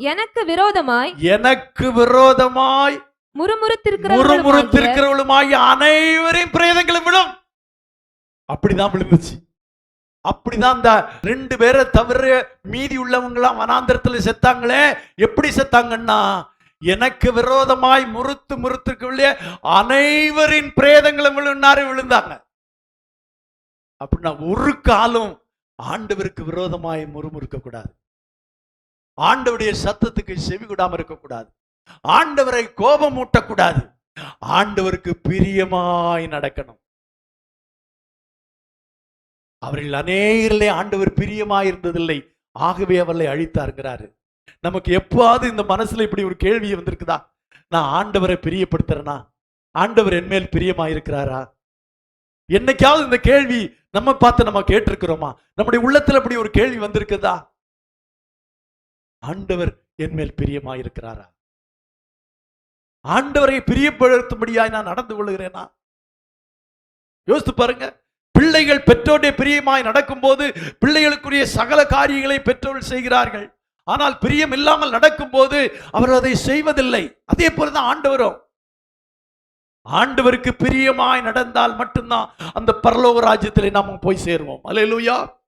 எனக்கு விரோதமாய் எனக்கு விரோதமாய் முறுமுறுத்திருக்கிறவளுமாய் அனைவரையும் பிரேதங்களும் விழும். அப்படிதான் விழுந்துச்சு. அப்படிதான் இந்த ரெண்டு பேரை தவிர மீதி உள்ளவங்களாம் வனாந்திரத்துல செத்தாங்களே. எப்படி செத்தாங்கன்னா எனக்கு விரோதமாய் முறுத்து முறுத்துக்குள்ளே அனைவரின் பிரேதங்களும் விழுந்தாரு விழுந்தாங்க. அப்படின்னா ஒரு காலம் ஆண்டவருக்கு விரோதமாய் முறுமுறுக்க கூடாது ஆண்டவருடைய சத்தத்துக்கு செவி கொடாம இருக்கக்கூடாது. ஆண்டவரை கோபம் ஊட்டக்கூடாது. ஆண்டவருக்கு பிரியமாய் நடக்கணும். அவர்கள் அநேகரிலே ஆண்டவர் பிரியமாய் இருந்ததில்லை. ஆகவே அவர்களை அழித்தாருங்கிறாரு நமக்கு எப்போது இந்த மனசுல இப்படி ஒரு கேள்வி வந்திருக்குதா? நான் ஆண்டவரை பிரியப்படுத்துறேனா? ஆண்டவர் என்மேல் பிரியமாயிருக்கிறாரா என்னைக்காவது இந்த கேள்வி நம்ம பார்த்து நம்ம கேட்டிருக்கிறோமா? நம்முடைய உள்ளத்துல இப்படி ஒரு கேள்வி வந்திருக்குதா? ஆண்டவர் என்மேல் பிரியமாயிருக்கிறாரா? ஆண்டவரை பிரியப்படுத்தும்படியாய் நான் நடந்து கொள்கிறேனா? யோசித்து பாருங்க. பிள்ளைகள் பெற்றோருடைய பிரியமாய் நடக்கும்போது பிள்ளைகளுக்குரிய சகல காரியங்களை பெற்றோர்கள் செய்கிறார்கள். ஆனால் பிரியம் இல்லாமல் நடக்கும்போது அவர் அதை செய்வதில்லை. அதே போலதான் ஆண்டவரும். ஆண்டவருக்கு பிரியமாய் நடந்தால் மட்டும்தான் அந்த பரலோக ராஜ்யத்திலே நாம போய் சேருவோம். அலையலூயா